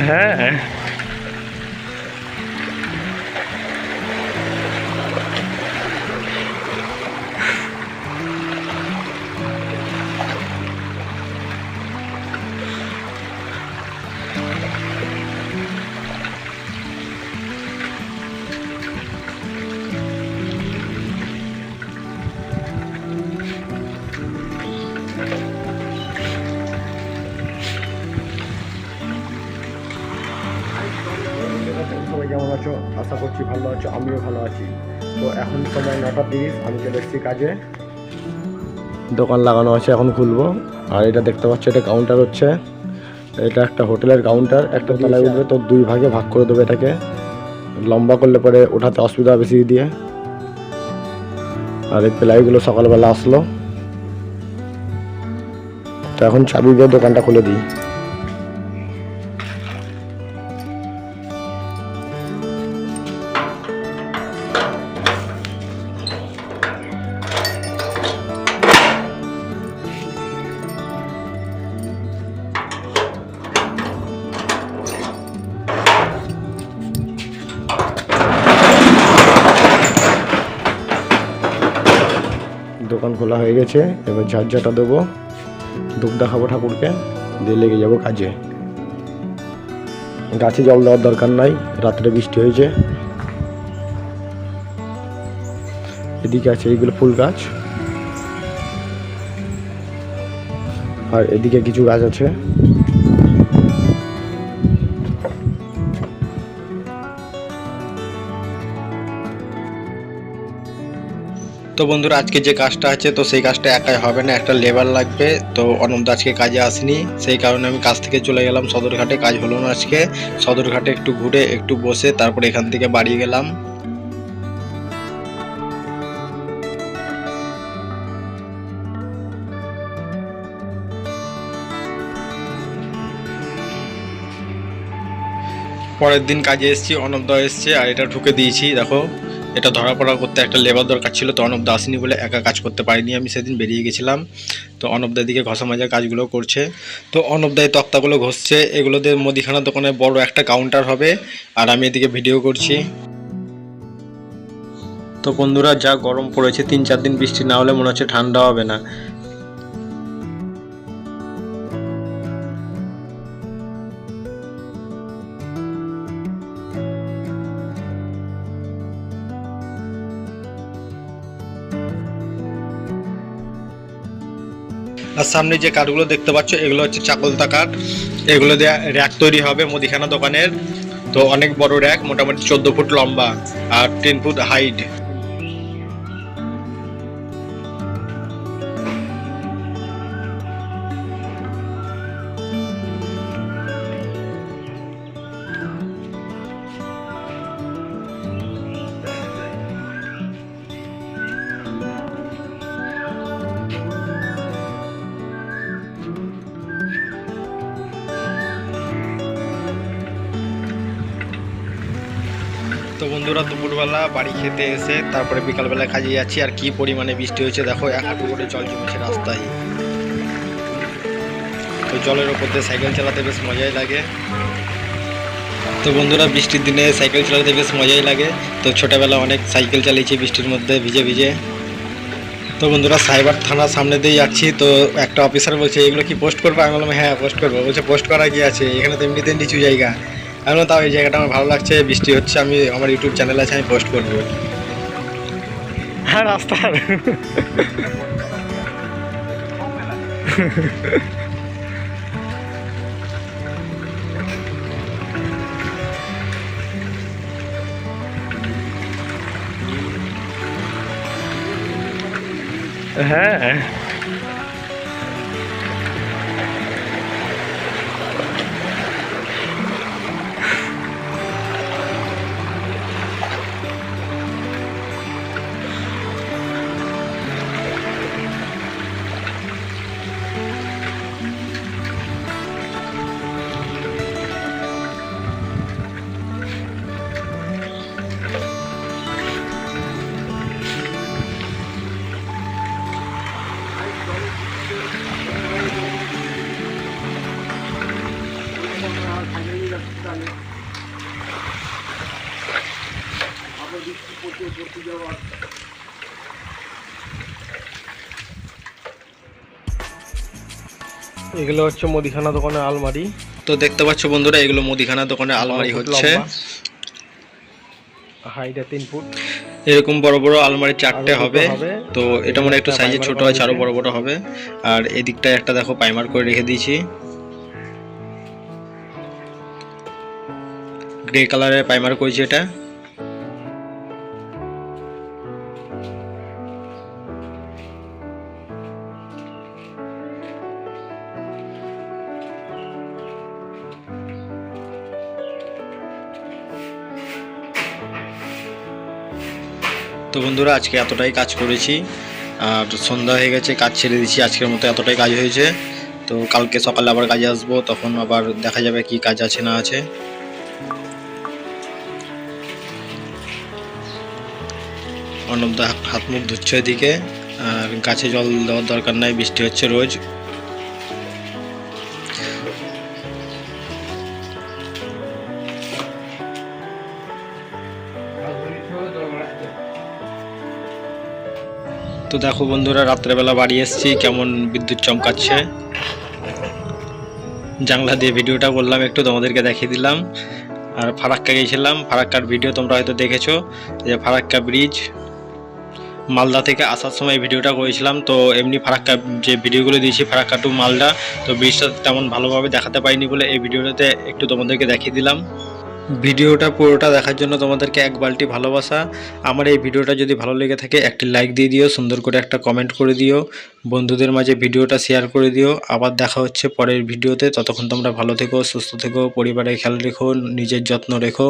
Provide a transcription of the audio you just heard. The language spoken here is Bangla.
হ্যাঁ আশা করছি ভালো আছো আমিও ভালো আছি। তো এখন সময় নটা তিরিশ আমি চলে এসেছি কাজে। দোকান লাগানো আছে এখন খুলবো। আর এটা দেখতে পাচ্ছ এটা কাউন্টার হচ্ছে। এটা একটা হোটেলের কাউন্টার একটা তলায় উঠবে তো দুই ভাগে ভাগ করে দেবে এটাকে। লম্বা করলে পরে ওঠাতে অসুবিধা বেশি দিয়ে। আর এই প্লাইগুলো সকালবেলা আসলো। তো এখন চাবি দিয়ে দোকানটা খুলে দিই। খোলা হয়ে গেছে, এবার ঝাঁঝাটা দেবো। ধূপ দেখাবো ঠাকুরকে, দিয়ে লেগে যাব কাজে। গাছে জল দেওয়ার দরকার নাই, রাত্রে বৃষ্টি হয়েছে। এদিকে আছে এইগুলো ফুল গাছ। আর এদিকে কিছু গাছ আছে। তো বন্ধুরা, আজকে যে কাজটা আছে, তো সেই কাজটা একাই হবে না, একটা লেবার লাগবে। তো অনন্ত আজকে কাজে আসেনি, সেই কারণে আমি কাজ থেকে চলে গেলাম সদরঘাটে, কাজ হলো না আজকে। সদরঘাটে একটু ঘুরে, একটু বসে, তারপরে এখান থেকে বাড়ি গেলাম। পরের দিন কাজে এসেছি অনবদা এসছে, আর এটা ঢুকে দিয়েছি, দেখো। এটা ধরা পড়া করতে একটা লেবার দরকার ছিল, তো অনব আসেনি বলে একা কাজ করতে পারিনি আমি সেদিন বেরিয়ে গেছিলাম। তো অনবদায় দিকে ঘষা মাজা কাজগুলো করছে। তো অনবদায় তক্তাগুলো ঘষছে এগুলোতে মুদিখানা দোকানে বড় একটা কাউন্টার হবে, আর আমি এদিকে ভিডিও করছি। তো বন্ধুরা যা গরম পড়েছে, তিন চার দিন বৃষ্টি না হলে মনে হচ্ছে ঠান্ডা হবে না। আর সামনে যে কাঠগুলো দেখতে পাচ্ছ, এগুলো হচ্ছে চাকলতা কাঠ। এগুলো দিয়ে র্যাক তৈরি হবে মুদিখানা দোকানের। তো অনেক বড় র্যাক, মোটামুটি চোদ্দ ফুট লম্বা আর টেন ফুট হাইট। বন্ধুরা, দুপুরবেলা বাড়ি খেতে এসে তারপরে বিকালবেলা কাজে যাচ্ছি। আর কি পরিমাণে বৃষ্টি হয়েছে, দেখো, এক হাঁটু করে জল জমেছে রাস্তায়। তো জলের ওপর দিয়ে সাইকেল চালাতে বেশ মজাই লাগে। তো বন্ধুরা, বৃষ্টির দিনে সাইকেল চালাতে বেশ মজাই লাগে। তো ছোটোবেলা অনেক সাইকেল চালিয়েছি বৃষ্টির মধ্যে ভিজে ভিজে। তো বন্ধুরা, সাইবার থানার সামনে দিয়ে যাচ্ছি। তো একটা অফিসার বলছে, এগুলো কি পোস্ট করব? আমি বললাম হ্যাঁ পোস্ট করব। বলছে পোস্ট করা কি আছে? এখানে তো এমনিতে নিচু জায়গা। আমি তাও এই জায়গাটা আমার ভালো লাগছে, বৃষ্টি হচ্ছে, আমি আমার ইউটিউব চ্যানেল আছে, আমি পোস্ট করব। হ্যাঁ রাস্তার হ্যাঁ। বৃষ্টি পড়তে পড়তে যাওয়ার এগুলো হচ্ছে মুদিখানা দোকানের আলমারি। তো দেখতে পাচ্ছ বন্ধুরা এগুলো মুদিখানা দোকানের আলমারি হচ্ছে। হাইটে তিন ফুট। এরকম বড় বড় আলমারি চারটে হবে। তো এটা মনে হয় একটু সাইজে ছোট আছে আরও বড় বড় হবে। আর এদিকটায় একটা দেখো পাইমার করে রেখে দিয়েছি। গ্রে কালারের পাইমার করেছি এটা। তো বন্ধুরা, আজকে এতটাই কাজ করেছি। আর সন্ধ্যা হয়ে গেছে, কাজ ছেড়ে দিচ্ছি আজকের মতো এতটাই কাজ হয়েছে। তো কালকে সকালে আবার কাজে আসব, তখন আবার দেখা যাবে কি কাজ আছে না আছে। অর্ণবদা হাত মুখ ধুচ্ছে এদিকে, আর গাছে জল দেওয়ার দরকার নাই, বৃষ্টি হচ্ছে রোজ। তো দেখো বন্ধুরা, রাত্রেবেলা বাড়ি এসেছি, কেমন বিদ্যুৎ চমকাচ্ছে। জানলা দিয়ে ভিডিওটা করলাম, একটু তোমাদেরকে দেখিয়ে দিলাম। আর ফারাক্কা গিয়েছিলাম, ফারাক্কার ভিডিও তোমরা হয়তো দেখেছ যে ফারাক্কা ব্রিজ। মালদা থেকে আসার সময় ভিডিওটা করেছিলাম, তো এমনি ফারাক্কা যে ভিডিওগুলো দিয়েছি, ফারাক্কা টু মালদা, তো ব্রিজটা তেমন ভালোভাবে দেখাতে পারিনি বলে এই ভিডিওটাতে একটু তোমাদেরকে দেখিয়ে দিলাম। ভিডিওটা পুরোটা দেখার জন্য তোমাদেরকে এক বালটি ভালোবাসা। আমার এই ভিডিওটা যদি ভালো লেগে থাকে, একটি লাইক দিয়ে দিও, সুন্দর করে একটা কমেন্ট করে দিও, বন্ধুদের মাঝে ভিডিওটা শেয়ার করে দিও। আবার দেখা হচ্ছে পরের ভিডিওতে। ততক্ষণ তোমরা ভালো থেকো, সুস্থ থেকো, পরিবারের খেয়াল রেখো, নিজের যত্ন রেখো।